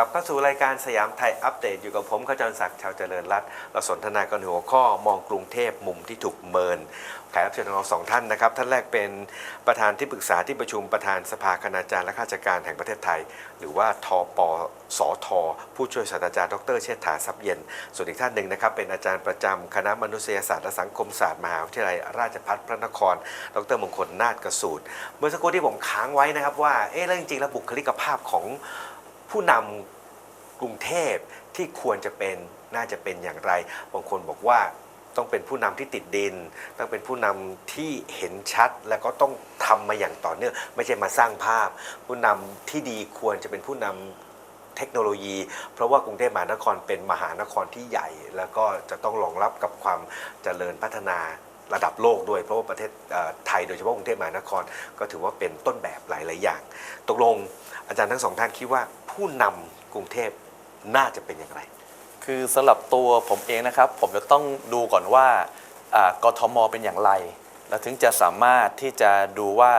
กลับเข้าสู่รายการสยามไทยอัปเดตอยู่กับผมขจรศักดิ์ชาวเจริญรัตน์เราสนทนากันหัวข้อมองกรุงเทพมุมที่ถูกเมินแขกรับเชิญของเราสองท่านนะครับ ท่านแรกเป็นประธานที่ปรึกษาที่ประชุมประธานสภาคณาจารย์และข้าราชการแห่งประเทศไทย หรือว่าทปสท ผู้ช่วยศาสตราจารย์ดรเชษฐาทรัพย์เย็น ส่วนอีกท่านหนึ่งนะครับ เป็นอาจารย์ประจำคณะมนุษยศาสตร์และสังคมศาสตร์มหาวิทยาลัยราชภัฏพระนคร ดรมงคลนาฏกระสูตรเมื่อสักครู่ที่ผมค้างไว้นะครับว่าเอ๊ะแล้วจริงๆแล้วบุคลิกภาพของ ผู้นำกรุงเทพที่ควรจะเป็นน่าจะเป็นอย่างไร บางคนบอกว่าต้องเป็นผู้นำที่ติดดิน ต้องเป็นผู้นำที่เห็นชัด แล้วก็ต้องทำมาอย่างต่อเนื่อง ไม่ใช่มาสร้างภาพ ผู้นำที่ดีควรจะเป็นผู้นำเทคโนโลยี เพราะว่ากรุงเทพมหานครเป็นมหานครที่ใหญ่ แล้วก็จะต้องรองรับกับความเจริญพัฒนาระดับโลกด้วย เพราะว่าประเทศไทยโดยเฉพาะกรุงเทพมหานคร ก็ถือว่าเป็นต้นแบบหลาย ๆ อย่าง ตกลงอาจารย์ทั้งสองท่านคิดว่า ผู้นำกรุงเทพน่าจะเป็นอย่างไร คือสำหรับตัวผมเองนะครับ ผมจะต้องดูก่อนว่ากทมเป็นอย่างไร แล้วถึงจะสามารถที่จะดูว่า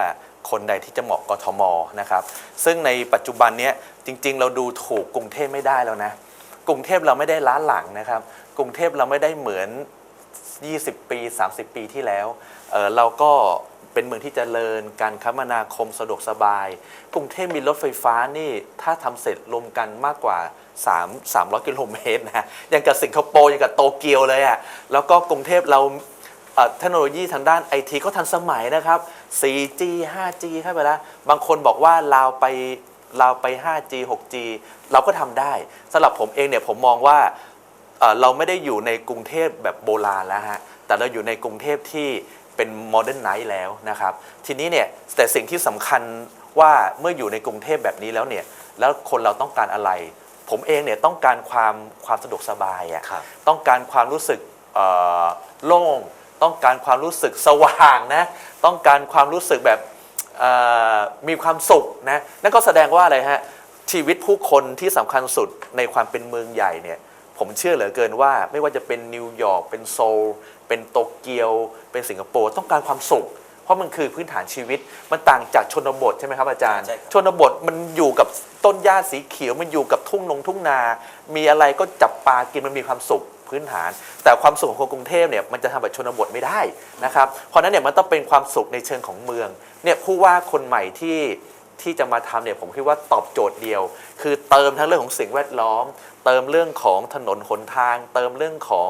คนใดที่จะเหมาะกทมนะครับ ซึ่งในปัจจุบันนี้จริง ๆ เราดูถูกกรุงเทพไม่ได้แล้วนะ กรุงเทพเราไม่ได้ล้าหลังนะครับ กรุงเทพเราไม่ได้เหมือน 20 ปี 30 ปีที่แล้วเเราก็ เป็นเมืองที่เจริญ การคมนาคมสะดวกสบาย กรุงเทพมีรถไฟฟ้านี่ถ้าทำเสร็จรวมกันมากกว่า 3 300 กิโลเมตรนะอย่างกับสิงคโปร์อย่างกับโตเกียวเลยอะ่ะแล้วก็กรุงเทพเราเทคโนโลยีทางด้านไอทีก็ทันสมัยนะครับ 4G 5G เข้าไปแล้วบางคนบอกว่าลาไปลาไป 5G 6G เราก็ทำได้สำหรับผมเองเนี่ยผมมองว่าเราไม่ได้อยู่ในกรุงเทพแบบโบราณแล้วฮะแต่เราอยู่ในกรุงเทพที่ เป็นโมเดิร์นไนท์แล้วนะครับ ทีนี้เนี่ยแต่สิ่งที่สำคัญว่าเมื่ออยู่ในกรุงเทพแบบนี้แล้วเนี่ยแล้วคนเราต้องการอะไร ผมเองเนี่ยต้องการความความสะดวกสบายอะครับ ต้องการความรู้สึกเอ่อโล่ง ต้องการความรู้สึกสว่างนะ ต้องการความรู้สึกแบบเอ่อมีความสุขนะ นั่นก็แสดงว่าอะไรฮะ ชีวิตผู้คนที่สำคัญสุดในความเป็นเมืองใหญ่เนี่ย ผมเชื่อเหลือเกินว่าไม่ว่าจะเป็นนิวยอร์กเป็นโซล เป็นโตเกียว เป็นสิงคโปร์ต้องการความสุข เพราะมันคือพื้นฐานชีวิตมันต่างจากชนบทใช่ไหมครับอาจารย์ ใช่ครับ ชนบทมันอยู่กับต้นหญ้าสีเขียวมันอยู่กับทุ่งนงทุ่งนา มีอะไรก็จับปลากินมันมีความสุขพื้นฐาน แต่ความสุขของคนกรุงเทพเนี่ยมันจะทำแบบชนบทไม่ได้นะครับเพราะฉะนั้นเนี่ยมันต้องเป็นความสุขในเชิงของเมืองเนี่ยผู้ว่าคนใหม่ที่ ที่จะมาทำเนี่ยผมคิดว่าตอบโจทย์เดียว คือเติมทั้งเรื่องของสิ่งแวดล้อม เติมเรื่องของถนนหนทาง เติมเรื่องของ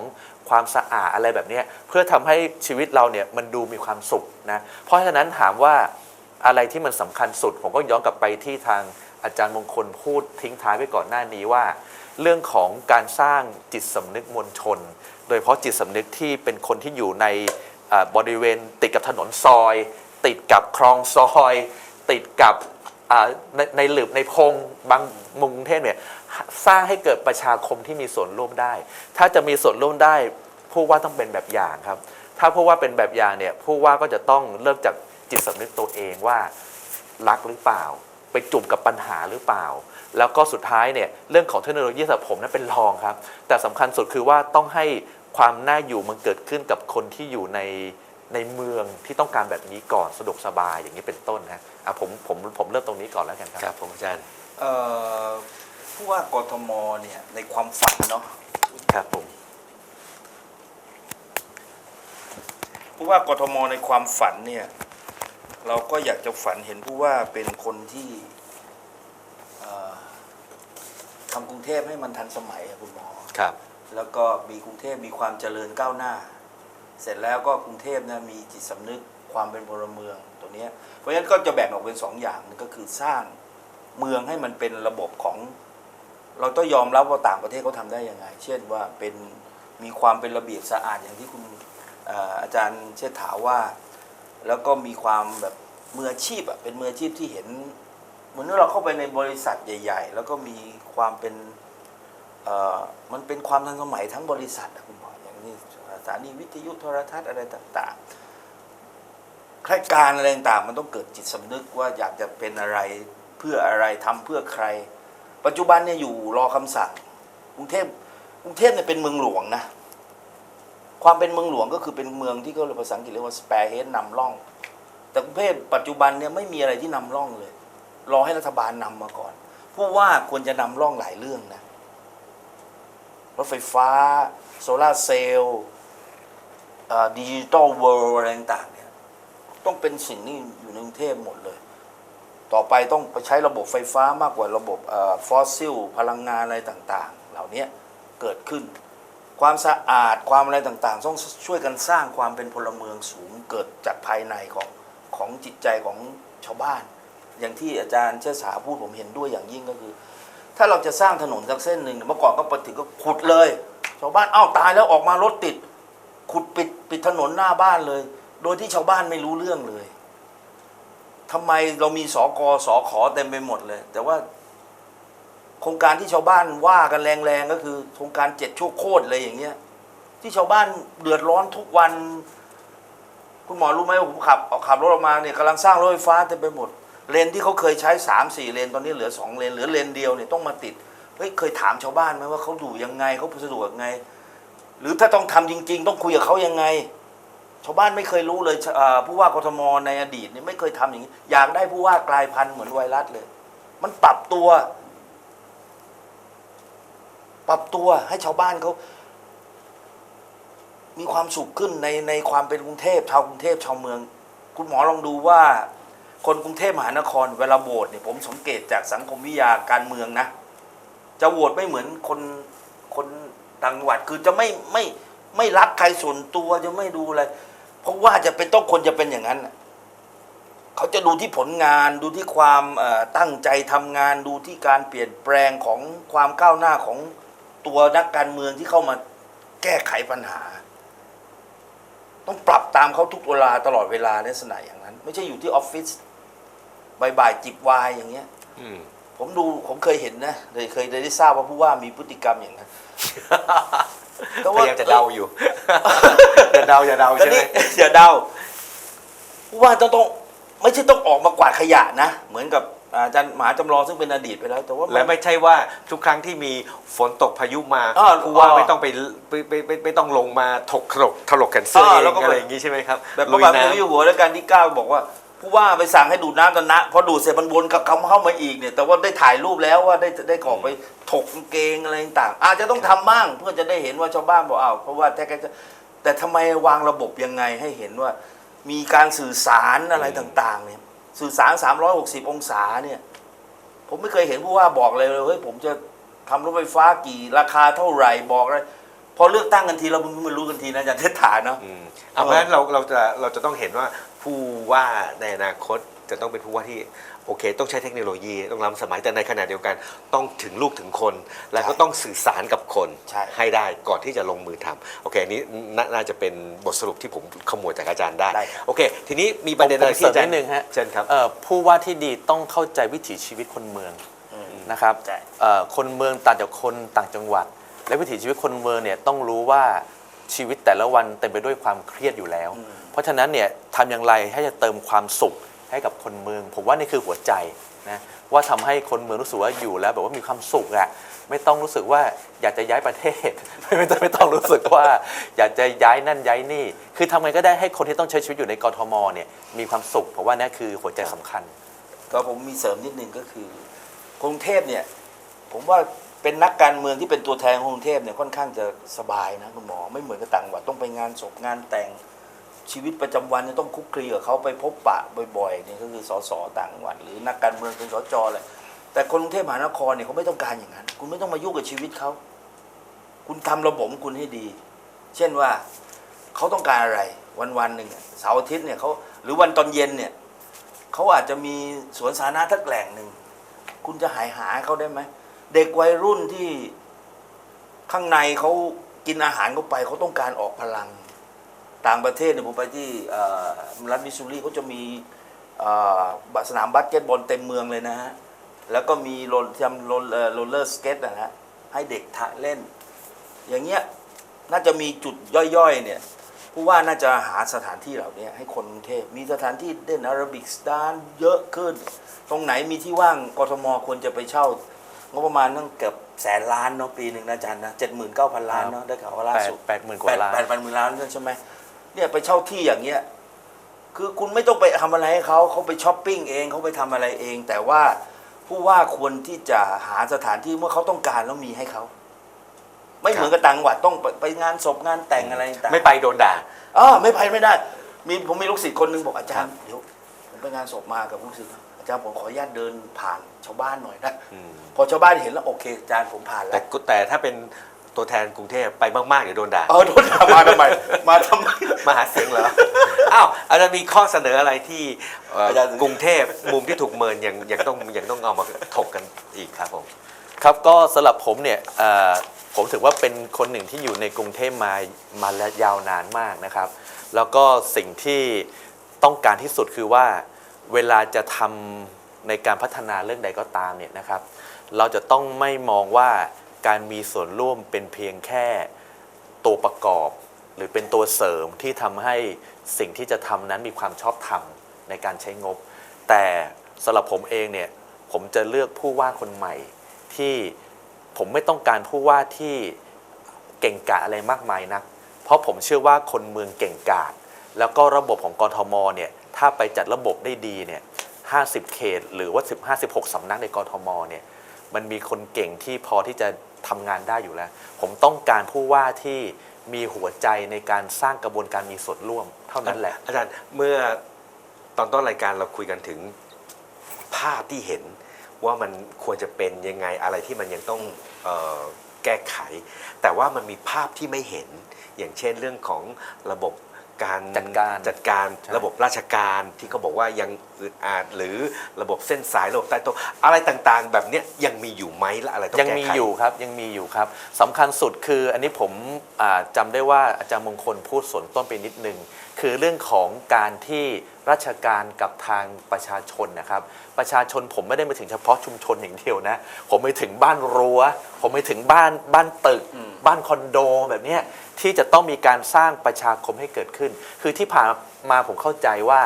ความสะอาดอะไรแบบนี้เพื่อทำให้ชีวิตเราเนี่ยมันดูมีความสุขนะเพราะฉะนั้นถามว่าอะไรที่มันสำคัญสุด ผมก็ย้อนกลับไปที่ทางอาจารย์มงคลพูดทิ้งท้ายไว้ก่อนหน้านี้ว่า เรื่องของการสร้างจิตสำนึกมวลชน โดยเฉพาะจิตสำนึกที่เป็นคนที่อยู่ในบริเวณติดกับถนนซอย ติดกับคลองซอย ติดกับ ในในหลืบในพงบางมุมกรุงเทพเนี่ยสร้างให้เกิดประชาคมที่มีส่วนร่วมได้ ถ้าจะมีส่วนร่วมได้ผู้ว่าต้องเป็นแบบอย่างครับ ถ้าผู้ว่าเป็นแบบอย่างเนี่ยผู้ว่าก็จะต้องเริ่มจากจิตสำนึกตัวเองว่ารักหรือเปล่า ไปจุ่มกับปัญหาหรือเปล่า แล้วก็สุดท้ายเนี่ยเรื่องของเทคโนโลยีสำหรับผมนั้นเป็นรองครับ แต่สำคัญสุดคือว่าต้องให้ความน่าอยู่มันเกิดขึ้นกับคนที่อยู่ใน ในเมืองที่ต้องการแบบนี้ก่อนสะดวกสบายอย่างนี้เป็นต้นนะอะผมผมผมเริ่มตรงนี้ก่อนแล้วกันครับครับผมอาจารย์เอ่อผู้ว่ากทมเนี่ยในความฝันเนาะครับผมผู้ว่ากทมในความฝันเนี่ยเราก็อยากจะฝันเห็นผู้ว่าเป็นคนที่เอ่อทำกรุงเทพให้มันทันสมัยอะคุณหมอ ครับ แล้วก็มีกรุงเทพมีความเจริญก้าวหน้า เสร็จแล้วก็กรุงเทพเนี่ยมีจิตสำนึกความเป็นพลเมืองตัวเนี้ยเพราะฉะนั้นก็จะแบ่งออกเป็นสองอย่างนึงก็คือสร้างเมืองให้มันเป็นระบบของ เราต้องยอมรับว่าต่างประเทศเขาทำได้ยังไง เช่นว่าเป็นมีความเป็นระเบียบสะอาดอย่างที่คุณอาจารย์เชษฐาว่า แล้วก็มีความแบบมืออาชีพอะเป็นมืออาชีพที่เห็นเหมือนเราเข้าไปในบริษัทใหญ่ ๆ แล้วก็มีความเป็นมันเป็นความทันสมัยทั้งบริษัทคุณ ถานีวิทยุโทรทัศน์อะไรต่างๆค่ายการอะไรต่างๆมันต้องเกิดจิตสำนึกว่าอยากจะเป็นอะไรเพื่ออะไรทำเพื่อใคร ปัจจุบันเนี่ยอยู่รอคำสั่งกรุงเทพกรุงเทพเนี่ยเป็นเมืองหลวงนะความเป็นเมืองหลวงก็คือเป็นเมืองที่เขาเรียกภาษาอังกฤษเรียกว่า spare head นำร่อง แต่กรุงเทพปัจจุบันเนี่ยไม่มีอะไรที่นำร่องเลย รอให้รัฐบาลนำมาก่อนผู้ว่าควรจะนำร่องหลายเรื่องนะรถไฟฟ้า โซลาเซลล์ ดิจิตอลเวิลด์อะไรต่างๆเนี่ยต้องเป็นสิ่งที่อยู่ในกรุงเทพหมดเลย ต่อไปต้องไปใช้ระบบไฟฟ้ามากกว่าระบบฟอสซิลพลังงานอะไรต่างๆ เหล่านี้เกิดขึ้น ความสะอาดความอะไรต่างๆ ต้องช่วยกันสร้างความเป็นพลเมืองสูงเกิดจากภายในของของจิตใจของชาวบ้าน อย่างที่อาจารย์เชิดสาพูดผมเห็นด้วยอย่างยิ่งก็คือ ถ้าเราจะสร้างถนนสักเส้นหนึ่งเมื่อก่อนก็ไปถึงก็ขุดเลย ชาวบ้านอ้าวตายแล้วออกมารถติด ขุดปิดปิดถนนหน้าบ้านเลย โดยที่ชาวบ้านไม่รู้เรื่องเลยทำไมเรามีสอกอสอขอเต็มไปหมดเลย แต่ว่า โครงการที่ชาวบ้านว่ากันแรงๆก็คือ โครงการเจ็ดชั่วโคตรเลยอย่างเงี้ย ที่ชาวบ้านเดือดร้อนทุกวัน คุณหมอรู้ไหมว่าผมขับออกขับรถออกมาเนี่ยกำลังสร้างรถไฟฟ้าเต็มไปหมดเลนที่เขาเคยใช้สามสี่เลนตอนนี้เหลือสองเลนเหลือเลนเดียวเนี่ยต้องมาติดเฮ้ยเคยถามชาวบ้านไหมว่าเขาอยู่ยังไงเขาสะดวกยังไง หรือถ้าต้องทำจริง ๆ ต้องคุยกับเขายังไง ชาวบ้านไม่เคยรู้เลยผู้ว่ากทมในอดีตนี่ไม่เคยทำอย่างนี้ อยากได้ผู้ว่ากลายพันธุ์เหมือนไวรัสเลย มันปรับตัว ปรับตัวให้ชาวบ้านเขามีความสุขขึ้นในในความเป็นกรุงเทพชาวกรุงเทพชาวเมือง คุณหมอลองดูว่า คนกรุงเทพมหานคร เวลาโหวตเนี่ยผมสังเกตจากสังคมวิทยาการเมืองนะ จะโหวตไม่เหมือนคนคน ต่างจังหวัดคือจะไม่ไม่ไม่รักใครส่วนตัวจะไม่ดูอะไร เพราะว่าจะเป็นต้องคนจะเป็นอย่างนั้นน่ะเขาจะดูที่ผลงานดูที่ความเอ่อตั้งใจทำงานดูที่การเปลี่ยนแปลงของความก้าวหน้าของตัวนักการเมืองที่เข้ามาแก้ไขปัญหา ต้องปรับตามเขาทุกเวลาตลอดเวลาในลักษณะอย่างนั้น ไม่ใช่อยู่ที่ออฟฟิศบ่ายๆจิบวายอย่างเงี้ย อืม ผมดูผมเคยเห็นนะเลยเคยได้ทราบว่าผู้ว่ามีพฤติกรรมอย่างนั้นพยายามจะเดาอยู่ อย่าเดาอย่าเดาก็ใช่ไหมนี่ อย่าเดาผู้ว่าต้องต้องไม่ใช่ต้องออกมากวาดขยะนะ เหมือนกับอาจารย์มหาจำลองซึ่งเป็นอดีตไปแล้ว แต่ว่ามัน และไม่ใช่ว่าทุกครั้งที่มีฝนตกพายุมาอ้าวผู้ว่าอ๋อไม่ต้องไปไม่ไม่ไม่ไม่ต้องลงมาถกถลกถลกแขนเสื้ออ่าเอแล้วงก็อะไรแบบอย่างนี้ใช่ไหมครับแบบพลุระยบาทสมน้เด็จพระเจ้าอยู่หัวรัชกาลที่เก้าบอกว่า ผู้ว่าไปสั่งให้ดูดน้ำตอนนะพอดูดเสร็จมันวนกลับเข้าเข้ามาอีกเนี่ย แต่ว่าได้ถ่ายรูปแล้วว่าได้ได้ออกไปถกกางเกงอะไรต่าง อาจจะต้องทำบ้างเพื่อจะได้เห็นว่าชาวบ้านบอกอ้าวเพราะว่าแท้ก็จะแต่ทำไมวางระบบยังไงให้เห็นว่า มีการสื่อสารอะไรต่างๆ เนี่ย สื่อสาร 360 องศาเนี่ย ผมไม่เคยเห็นผู้ว่าบอกเลยเฮ้ยผมจะทำรถไฟฟ้ากี่ราคาเท่าไหร่บอกอะไร พอเลือกตั้งกันทีเราเพิ่งมารู้กันทีนะอาจารย์เทศฐานเนาะำอืมเอาเพราะฉะนั้นเราเราจะเราจะต้องเห็นว่าผู้ว่าในอนาคตจะต้องเป็นผู้ว่าที่โอเค ต้องใช้เทคโนโลยีต้องล้ำสมัยแต่ในขณะเดียวกัน ต้องถึงลูกถึงคน แล้วก็ใช่ต้องสื่อสารกับคนใช่ ให้ได้ก่อนที่จะลงมือทำโอเคอันนี้นาน่าจะเป็นบทสรุปที่ผมขมวดจากอาจารย์ได้ ได้ครับ โอเค ทีนี้มีประเด็นอะไรผมที่อาจารเสริมนิดนึงฮะเชิญครับ เอ่อผู้ว่าที่ดีต้องเข้าใจวิถีชีวิตคนเมืองอืมนะครับใช่ เอ่อคนเมืองต่างจากคนต่างจังหวัด และวิถีชีวิตคนเมืองเนี่ยต้องรู้ว่าชีวิตแต่ละวันเต็มไปด้วยความเครียดอยู่แล้วอืมเพราะฉะนั้นเนี่ยทำอย่างไรให้จะเติมความสุขให้กับคนเมือง ผมว่านี่คือหัวใจนะว่าทำให้คนเมืองรู้สึกว่าอยู่แล้วแบบว่ามีความสุขอะไม่ต้องรู้สึกว่าอยากจะย้ายประเทศ ไม่ต้องไม่ต้องรู้สึกว่า อยากจะย้ายนั่นย้ายนี่ คือทำไงก็ได้ให้คนที่ต้องใช้ชีวิตอยู่ในกรทมเนี่ยมีความสุขเพราะว่านี่คือหัวใจสำคัญ ก็ผมมีเสริมนิดนึงก็คือกรุงเทพเนี่ยผมว่า เป็นนักการเมืองที่เป็นตัวแทนของกรุงเทพเนี่ยค่อนข้างจะสบายนะคุณหมอไม่เหมือนกับต่างจังหวัดต้องไปงานศพงานแต่งชีวิตประจำวันเนี่ยต้องคุกคลีกับเขาไปพบปะบ่อยๆนี่ก็คือสสต่างจังหวัดหรือนักการเมืองเป็นสจอะไรแต่คนกรุงเทพมหานครเนี่ยเขาไม่ต้องการอย่างนั้น คุณไม่ต้องมายุ่งกับชีวิตเขาคุณทำระบบคุณให้ดี เช่นว่าเขาต้องการอะไรวันวันๆหนึ่งเสาร์อาทิตย์เนี่ยเขาหรือวันตอนเย็นเนี่ยเขาอาจจะมีสวนสาธารณะทักแหล่งหนึ่งคุณจะหายหาเขาได้ไหม เด็กวัยรุ่นที่ข้างในเขากินอาหารเข้าไปเขาต้องการออกพลัง ต่างประเทศเนี่ยผมไปที่รัฐมิสซูรีเขาจะมีสนามบาสเกตบอลเต็มเมืองเลยนะฮะ แล้วก็มีโรลทำโรลเอ่อโรลเลอร์สเก็ตนะฮะ ให้เด็กทะเล่น อย่างเงี้ยน่าจะมีจุดย่อยๆเนี่ยผู้ว่าน่าจะหาสถานที่เหล่านี้ให้คนกรุงเทพมีสถานที่เล่นอาราบิกสตาร์เยอะขึ้น ตรงไหนมีที่ว่างกทมควรจะไปเช่า งบประมาณตั้งเกือบแสนล้านเนาะปีหนึ่งนะอาจารย์นะเจ็ดหมื่นเก้าพันล้านเนาะได้ข่าวว่าล่าแปดสุดแปดหมื่นกว่าล้าน แปดพันหมื่นล้านใช่ไหมเนี่ยไปเช่าที่อย่างเงี้ยคือคุณไม่ต้องไปทำอะไรให้เขาเขาไปช้อปปิ้งเองเขาไปทำอะไรเอง แต่ว่าผู้ว่าควรที่จะหาสถานที่เมื่อเขาต้องการแล้วมีให้เขาไม่เหมือนกับต่างจังหวัดต้องไปไปงานศพงานแต่งอะไรต่างไม่ไปโดนด่า อ๋อไม่ไปไม่ได้ มีผมมีลูกศิษย์คนหนึ่งบอกอาจารย์ เดี๋ยวผมไปงานศพมากับลูกศิษย์อา จารย์ผมขออนุญาตเดินผ่านชาวบ้านหน่อยนะอืมพอชาวบ้านเห็นแล้วโอเคอาจารย์ผมผ่านแล้แต่วก็แต่ถ้าเป็นตัวแทนกรุงเทพไปมากๆเดี๋ยวโดนด่า เออโดนด่ามาทำไมมาทำไม มาหาเสียงเหรอ อ้าวอาจารย์มีข้อเสนออะไรที่เอ่ออาจารย์ กรุงเทพมุมที่ถูกเมินยังยังต้องยังต้องเอามาถกกันอีกครับผม ครับก็สำหรับผมเนี่ยเอ่อผมถือว่าเป็นคนหนึ่งที่อยู่ในกรุงเทพมามาและยาวนานมากนะครับ แล้วก็สิ่งที่ต้องการที่สุดคือว่า เวลาจะทำในการพัฒนาเรื่องใดก็ตามเนี่ยนะครับ เราจะต้องไม่มองว่าการมีส่วนร่วมเป็นเพียงแค่ตัวประกอบ หรือเป็นตัวเสริมที่ทำให้สิ่งที่จะทำนั้นมีความชอบธรรมในการใช้งบ แต่สำหรับผมเองเนี่ยผมจะเลือกผู้ว่าคนใหม่ที่ผมไม่ต้องการผู้ว่าที่เก่งกาจอะไรมากมายนัก เพราะผมเชื่อว่าคนเมืองเก่งกาจแล้วก็ระบบของกรทมเนี่ย ถ้าไปจัดระบบได้ดีเนี่ย50 เขต หรือว่า10 56สำนักในกรทมเนี่ยมันมีคนเก่งที่พอที่จะทำงานได้อยู่แล้ว ผมต้องการผู้ว่าที่มีหัวใจในการสร้างกระบวนการมีส่วนร่วมเท่านั้นแหละ อาจารย์เมื่อตอนต้นรายการเราคุยกันถึงภาพที่เห็นว่ามันควรจะเป็นยังไงอะไรที่มันยังต้องออแก้ไข แต่ว่ามันมีภาพที่ไม่เห็น อย่างเช่นเรื่องของระบบ การจัดการจัดการใช่ระบบราชการที่เขาบอกว่ายังอึดอัดหรือระบบเส้นสายระบบใต้โต๊ะอะไรต่างๆ แบบเนี้ยยังมีอยู่ไหมและอะไรต้องยังแก้มีไขอยู่ครับยังมีอยู่ครับสำคัญสุดคืออันนี้ผมอ่าจำได้ว่าอาจารย์มงคลพูดสวนต้นไปนิดนึงคือเรื่องของการที่ ราชการกับทางประชาชนนะครับ ประชาชนผมไม่ได้ไปถึงเฉพาะชุมชนอย่างเดียวนะ ผมไปถึงบ้านรั้ว ผมไปถึงบ้านบ้านตึกอืมบ้านคอนโดแบบเนี้ยที่จะต้องมีการสร้างประชาคมให้เกิดขึ้น คือที่ผ่านมาผมเข้าใจว่า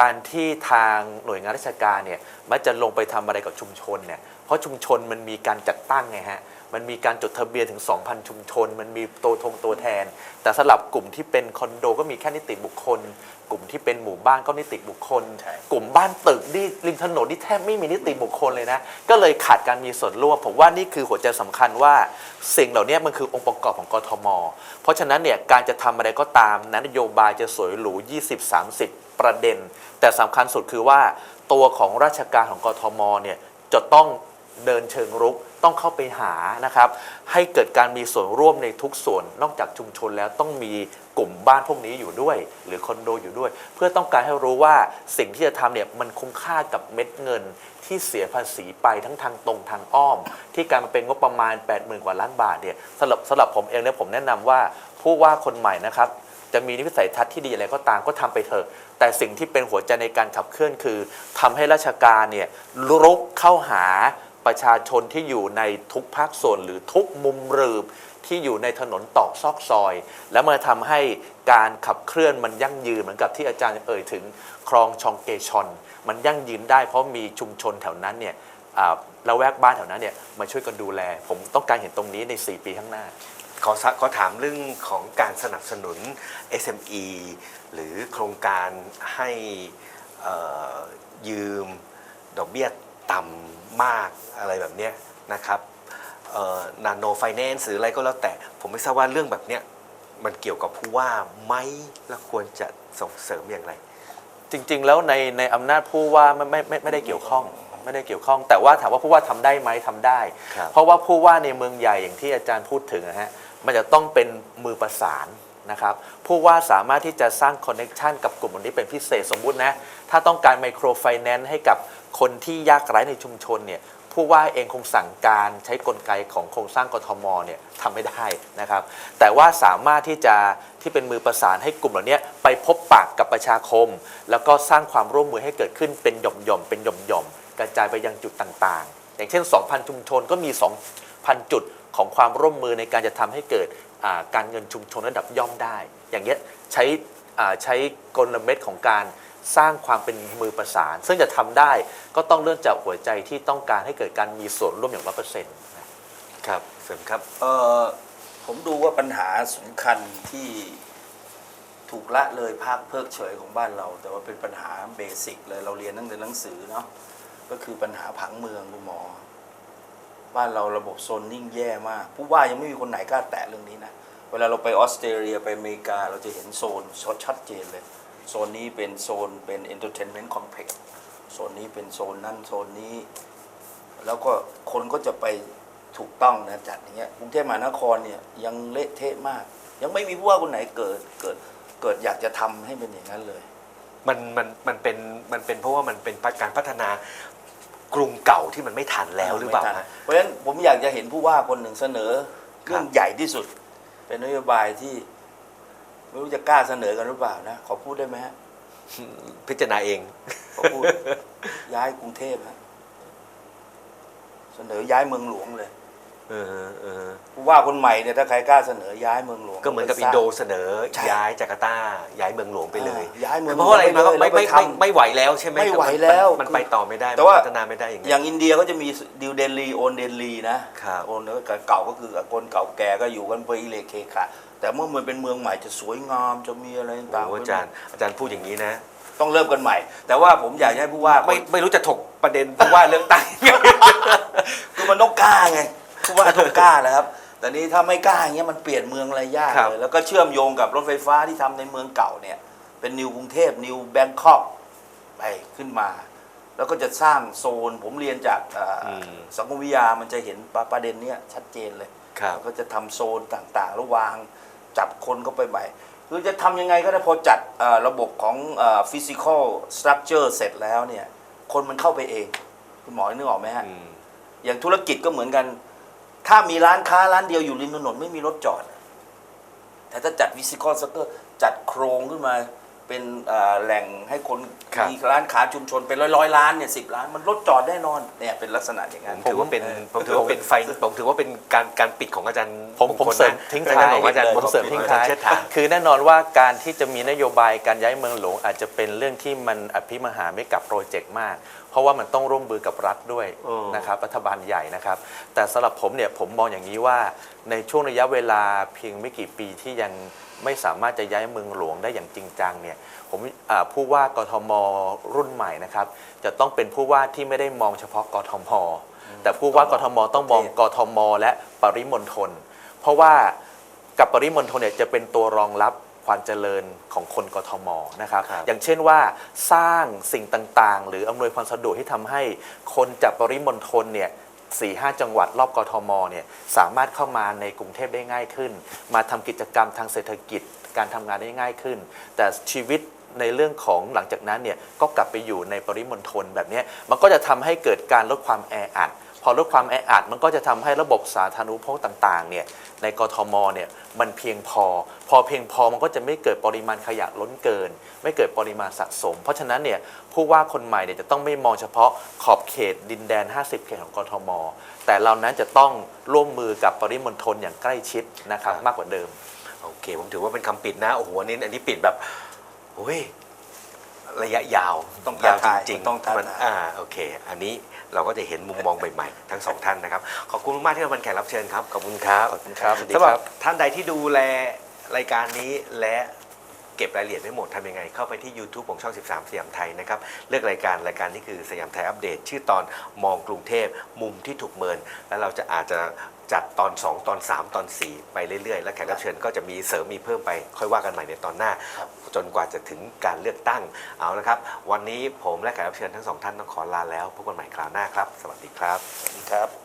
การที่ทางหน่วยงานราชการเนี่ยมันจะลงไปทำอะไรกับชุมชนเนี่ยเพราะชุมชนมันมีการจัดตั้งไงฮะ มันมีการจดทะเบียนถึง 2,000 ชุมชน มันมีตัวทงตัวแทน แต่สำหรับกลุ่มที่เป็นคอนโดก็มีแค่นิติบุคคล กลุ่มที่เป็นหมู่บ้านก็นิติบุคคลใช่กลุ่มบ้านตึกนี่ริมถนนนี่แทบไม่มีนิติบุคคลเลยนะ ก็เลยขาดการมีส่วนร่วม ผมว่านี่คือหัวใจสำคัญว่าสิ่งเหล่านี้มันคือองค์ประกอบของกทม เพราะฉะนั้นเนี่ยการจะทำอะไรก็ตามนโยบายจะสวยหรู 20-30 ประเด็น แต่สำคัญสุดคือว่าตัวของราชการของกทมเนี่ยจะต้องเดินเชิงรุก ต้องเข้าไปหานะครับ ให้เกิดการมีส่วนร่วมในทุกส่วน นอกจากชุมชนแล้วต้องมีกลุ่มบ้านพวกนี้อยู่ด้วย หรือคอนโดอยู่ด้วย เพื่อต้องการให้รู้ว่าสิ่งที่จะทำเนี่ยมันคุ้มค่ากับเม็ดเงินที่เสียภาษีไปทั้งทางตรงทางอ้อม ที่การมาเป็นงบประมาณ 80,000 กว่าล้านบาทเนี่ยสำหรับสำหรับผมเองเนี่ยผมแนะนำว่าผู้ว่าคนใหม่นะครับจะมีนิสัยทัศน์ที่ดีอะไรก็ตามก็ทำไปเถอะ แต่สิ่งที่เป็นหัวใจในการขับเคลื่อนคือทำให้ราชการเนี่ยรุกเข้าหา ประชาชนที่อยู่ในทุกภาคส่วนหรือทุกมุมรืบที่อยู่ในถนนตอกซอกซอย แล้วมันทำให้การขับเคลื่อนมันยั่งยืนเหมือนกับที่อาจารย์เอ่ยถึงคลองชองเกชอน มันยั่งยืนได้เพราะมีชุมชนแถวนั้นเนี่ยอ่าละแวกบ้านแถวนั้นเนี่ยมาช่วยกันดูแล ผมต้องการเห็นตรงนี้ใน 4 ปีข้างหน้า ขอขอถามเรื่องของการสนับสนุน SME หรือโครงการให้ยืมดอกเบี้ย ต่ำมากอะไรแบบเนี้ยนะครับนาโนไฟแนนซ์หรืออะไรก็แล้วแต่ ผมไม่ทราบว่าเรื่องแบบเนี้ยมันเกี่ยวกับผู้ว่าไหมและควรจะส่งเสริมอย่างไร จริงๆ แล้วในในอำนาจผู้ว่าไม่ไม่ไม่ไม่ได้เกี่ยวข้องไม่ได้เกี่ยวข้อง แต่ว่าถามว่าผู้ว่าทำได้ไหมทำได้ครับเพราะว่าผู้ว่าในเมืองใหญ่อย่างที่อาจารย์พูดถึงนะฮะมันจะต้องเป็นมือประสานนะครับผู้ว่าสามารถที่จะสร้างคอนเน็ชันกับกลุ่มนี้เป็นพิเศษสมมุตินะ ถ้าต้องการไมโครไฟแนนซ์ให้กับ คนที่ยากไร้ในชุมชนเนี่ยผู้ว่าเองคงสั่งการใช้กลไกของโครงสร้างกทมเนี่ยทำไม่ได้นะครับ แต่ว่าสามารถที่จะที่เป็นมือประสานให้กลุ่มเหล่านี้ไปพบปากกับประชาคม แล้วก็สร้างความร่วมมือให้เกิดขึ้นเป็นหย่อมๆเป็นหย่อมๆกระจายไปยังจุดต่างๆ อย่างเช่น 2,000 ชุมชนก็มี 2,000 จุดของความร่วมมือในการจะทำให้เกิดการเงินชุมชนระดับย่อมได้ อย่างเงี้ยใช้ใช้กลเม็ดของการ สร้างความเป็นมือประสาน ซึ่งจะทำได้ก็ต้องเริ่มจากหัวใจที่ต้องการให้เกิดการมีส่วนร่วมอย่างร้อยเปอร์เซ็นต์ครับเสริมครับเออผมดูว่าปัญหาสำคัญที่ถูกละเลยภาคเพิกเฉยของบ้านเรา แต่ว่าเป็นปัญหาเบสิกเลยเราเรียนตั้งแต่หนังสือเนาะก็คือปัญหาผังเมืองคุณหมอบ้านเราระบบโซนนิ่งแย่มากผู้ว่ายังไม่มีคนไหนกล้าแตะเรื่องนี้นะเวลาเราไปออสเตรเลียไปอเมริกาเราจะเห็นโซนชัดเจนเลย โซนนี้เป็นโซนเป็น entertainment complex โซนนี้เป็นโซนนั่นโซนนี้ แล้วก็คนก็จะไปถูกต้องนะจัดอย่างเงี้ยกรุงเทพมหานครเนี่ยยังเละเทะมาก ยังไม่มีผู้ว่าคนไหนเกิดเกิดเกิดอยากจะทำให้เป็นอย่างนั้นเลย มันมันมันเป็นมันเป็นเพราะว่ามันเป็นการพัฒนากรุงเก่าที่มันไม่ทันแล้วหรือเปล่าไม่ทันฮะเพราะฉะนั้นผมอยากจะเห็นผู้ว่าคนหนึ่งเสนอเรื่องใหญ่ที่สุด เป็นนโยบายที่ ไม่รู้จะกล้าเสนอกันหรือเปล่านะ ขอพูดได้ไหมฮะพิจารณาเอง ขอพูด ย้ายกรุงเทพฮะเสนอย้ายเมืองหลวงเลยเออเออผู้ว่าคนใหม่เนี่ยถ้าใครกล้าเสนอย้ายเมืองหลวง ก็เหมือนกับไปอิสนร้างโดเสนอใช่ย้ายจาการ์ตาย้ายเมืองหลวงไปเลยอ่าย้ายเมืองเพราะอะไรหลวงไม่ไปเลยไม่แล้วไปไม่ทำไม่ไหวแล้วใช่ไหมไม่ไหวแล้วมันไปต่อไม่ได้แต่ว่ามันพัฒนาไม่ได้อย่างอนี้ย่างอินเดียก็จะมีดิวเดลีโอนเดลีนะครับโอนเก่าก็คือคนเก่าแก่ก็อยู่กันไปอิเลเคคะแต่เมื่อมันเป็นเมืองใหม่จะสวยงามจะมีอะไรต่างโอ้ๆอาจารย์อาจารย์พูดอย่างนี้นะ ต้องเริ่มกันใหม่ แต่ว่าผมอยากให้ผู้ว่าไม่ไม่รู้จะถกประเด็นผู้ว่าเรื่องตั้งยังไงคือมันต้องกล้าไงผู้ว่าต้องกล้าแหล้วครับ แต่นี้ถ้าไม่กล้าอย่างเงี้ยมันเปลี่ยนเมืองอะไรยากครับ เลยแล้วก็เชื่อมโยงกับรถไฟฟ้าที่ทำในเมืองเก่าเนี่ย เป็นนิวกรุงเทพนิวแบงคอกไปขึ้นมา แล้วก็จะสร้างโซน ผมเรียนจากเอ่ออมสังคมวิทยามันจะเห็นประเด็นเนี้ยชัดเจนเลย ครับ ก็จะทำโซนต่างๆ ระวาง จับคนเข้าไปใหม่คือจะทำยังไงก็ได้พอจัดเอ่อระบบของฟิสิกอลสตรัคเจอร์เสร็จแล้วเนี่ย คนมันเข้าไปเอง คุณหมอนึกออกไหมฮะอืมอย่างธุรกิจก็เหมือนกัน ถ้ามีร้านค้าร้านเดียวอยู่ริมถนนไม่มีรถจอด แต่ถ้าจัดฟิสิกอลสตรัคเจอร์จัดโครงขึ้นมา เป็นเอ่อแหล่งให้คนครับมีร้านค้าชุมชนเป็นร้อยร้อยๆร้านเนี่ยสิบร้านมันรถจอดแน่นอนเนี่ยเป็นลักษณะอย่างผนั้นมถือว่าเป็นเออผมถือว่าเป็นไฟผมถือว่าเป็นการการปิดของอาจารย์ผมผมงคลเสริมนะทิ้งอาท้าจารยย์บอกว่าอาจารย์ผมเสริมทิ้งท้ายเชิดฐานคือแน่นอนว่าการที่จะมีนโยบายการย้ายเมืองหลวงอาจจะเป็นเรื่องที่มันอภิมหาไม่กับโปรเจกต์มาก เพราะว่ามันต้องร่วมมือกับรัฐด้วยเออนะครับรัฐบาลใหญ่นะครับ แต่สำหรับผมเนี่ยผมมองอย่างนี้ว่าในช่วงระยะเวลาเพียงไม่กี่ปีที่ยัง ไม่สามารถจะย้ายเมืองหลวงได้อย่างจริงจังเนี่ยผมอ่าผู้ว่ากทมรุ่นใหม่นะครับจะต้องเป็นผู้ว่าที่ไม่ได้มองเฉพาะกทม แต่ผู้ว่ากทมต้องมองกทม และปริมณฑลเพราะว่ากับปริมณฑลเนี่ยจะเป็นตัวรองรับความเจริญของคนกทมนะครับครับอย่างเช่นว่าสร้างสิ่งต่างๆ หรืออำนวยความสะดวกที่ทำให้คนจากปริมณฑลเนี่ย สี่ห้าจังหวัดรอบกทมเนี่ยสามารถเข้ามาในกรุงเทพได้ง่ายขึ้น มาทำกิจกรรมทางเศรษฐกิจการทำงานได้ง่ายขึ้น แต่ชีวิตในเรื่องของหลังจากนั้นเนี่ยก็กลับไปอยู่ในปริมณฑลแบบนี้มันก็จะทำให้เกิดการลดความแออัด พอลดความแออัดมันก็จะทำให้ระบบสาธารณูปโภคต่างๆเนี่ยในกทมเนี่ยมันเพียงพอ พอเพียงพอมันก็จะไม่เกิดปริมาณขยะล้นเกิน ไม่เกิดปริมาณสะสม เพราะฉะนั้นเนี่ยผู้ว่าคนใหม่เนี่ยจะต้องไม่มองเฉพาะขอบเขตดินแดน 50 เขตของกทม แต่เรานั้นจะต้องร่วมมือกับปริมณฑลอย่างใกล้ชิดนะครับครับมากกว่าเดิมโอเค ผมถือว่าเป็นคำปิดนะโอ้โหอันนี้อันนี้ปิดแบบโอ้ยระยะยาวต้องยาวท้าจทายริงต้องท้ามันทายอ่าโอเค อันนี้ เราก็จะเห็นมุมมองใหม่ๆทั้งสองท่านนะครับ ขอบคุณมากที่มาเป็นแขกรับเชิญครับ ขอบคุณครับขอบคุณครับสำหรับท่านใดที่ดูแลรายการนี้และ เก็บรายละเอียดไม่หมดทำยังไง เข้าไปที่ YouTube ของช่อง 13 สยามไทยนะครับ เลือกรายการรายการนี้คือสยามไทยอัปเดต ชื่อตอนมองกรุงเทพมุมที่ถูกเมิน แล้วเราจะอาจจะจัดตอน 2 ตอน 3 ตอน 4 ไปเรื่อยๆ และแขกรับเชิญก็จะมีเสริมมีเพิ่มไป ค่อยว่ากันใหม่ในตอนหน้า จนกว่าจะถึงการเลือกตั้งเอาละครับ วันนี้ผมและแขกรับเชิญทั้งสองท่านต้องขอลาแล้วพบกันใหม่คราวหน้าครับ สวัสดีครับสวัสดีครับ